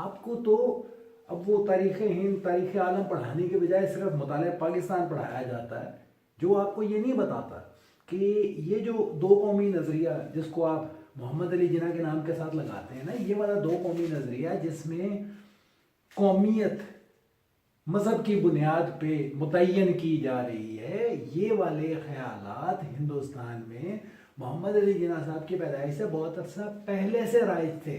आपको तो अब वो तारीख़ हिंद, तारीख़ आलम पढ़ाने के बजाय सिर्फ़ मुताल पाकिस्तान पढ़ाया जाता है, जो आपको ये नहीं बताता कि ये जो दो कौमी नज़रिया जिसको आप मोहम्मद अली जिना के नाम के साथ लगाते हैं ना, ये वाला दो कौमी नज़रिया जिसमें कौमियत मज़हब की बुनियाद पे मुतन की जा रही है, ये वाले ख्याल हिंदुस्तान में मोहम्मद अली जिना साहब की पैदाइश से बहुत अर्सा पहले से राइज थे।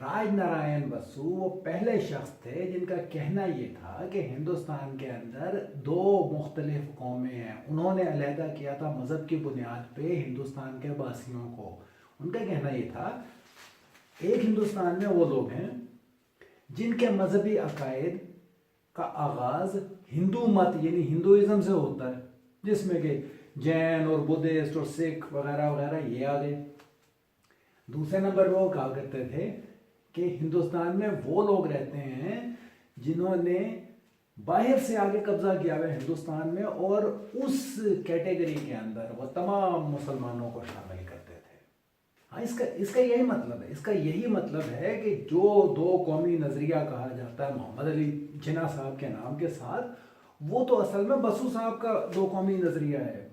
राज नारायण बसु वो पहले शख्स थे जिनका कहना ये था कि हिंदुस्तान के अंदर दो मुख्तलिफ़ कौमें हैं। उन्होंने अलहदा किया था मज़हब की बुनियाद पे हिंदुस्तान के बासियों को। उनका कहना ये था, एक हिंदुस्तान में वो लोग हैं जिनके मजहबी अकायद का आगाज़ हिंदू मत, यानी हिंदुज़म से होता है, जिसमें कि जैन और बुद्धिस्ट और सिख वगैरह वगैरह ये आ गए दूसरे नंबर वो कहा करते थे कि हिंदुस्तान में वो लोग रहते हैं जिन्होंने बाहर से आगे कब्जा किया हुआ हिंदुस्तान में और उस कैटेगरी के अंदर वो तमाम मुसलमानों को शामिल करते थे। हाँ इसका इसका यही मतलब है, इसका यही मतलब है कि जो दो कौमी नज़रिया कहा जाता है, मोहम्मद अली जिना साहब के नाम के साथ, वो तो असल में बसु साहब का दो कौमी नज़रिया है।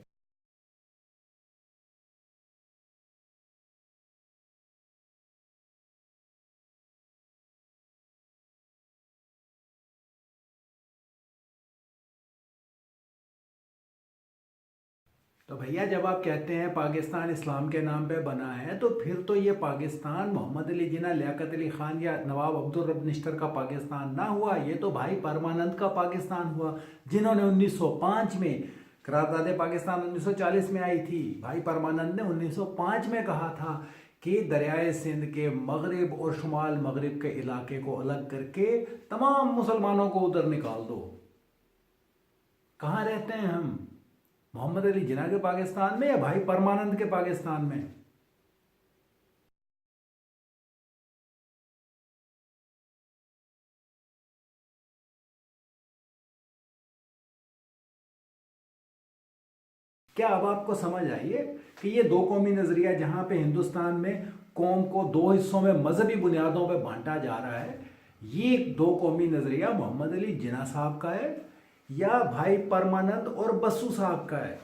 तो भैया, जब आप कहते हैं पाकिस्तान इस्लाम के नाम पे बना है तो फिर तो ये पाकिस्तान मोहम्मद अली जिना लियाकत अली ख़ान या नवाब अब्दुल रब निश्तर का पाकिस्तान ना हुआ, ये तो भाई परमानंद का पाकिस्तान हुआ, जिन्होंने 1905 में करारदाद पाकिस्तान 1940 में आई थी। भाई परमानंद ने 1905 में कहा था कि दरियाए सिंध के मगरब और शुमाल मगरब के इलाके को अलग करके तमाम मुसलमानों को उधर निकाल दो। कहाँ रहते हैं हम? मोहम्मद अली जिना के पाकिस्तान में या भाई परमानंद के पाकिस्तान में? क्या अब आपको समझ आइए कि ये दो कौमी नज़रिया जहाँ पे हिंदुस्तान में कौम को दो हिस्सों में मजहबी बुनियादों पे बांटा जा रहा है, ये दो कौमी नज़रिया मोहम्मद अली जिना साहब का है या भाई परमानंद और बसु साहब का है।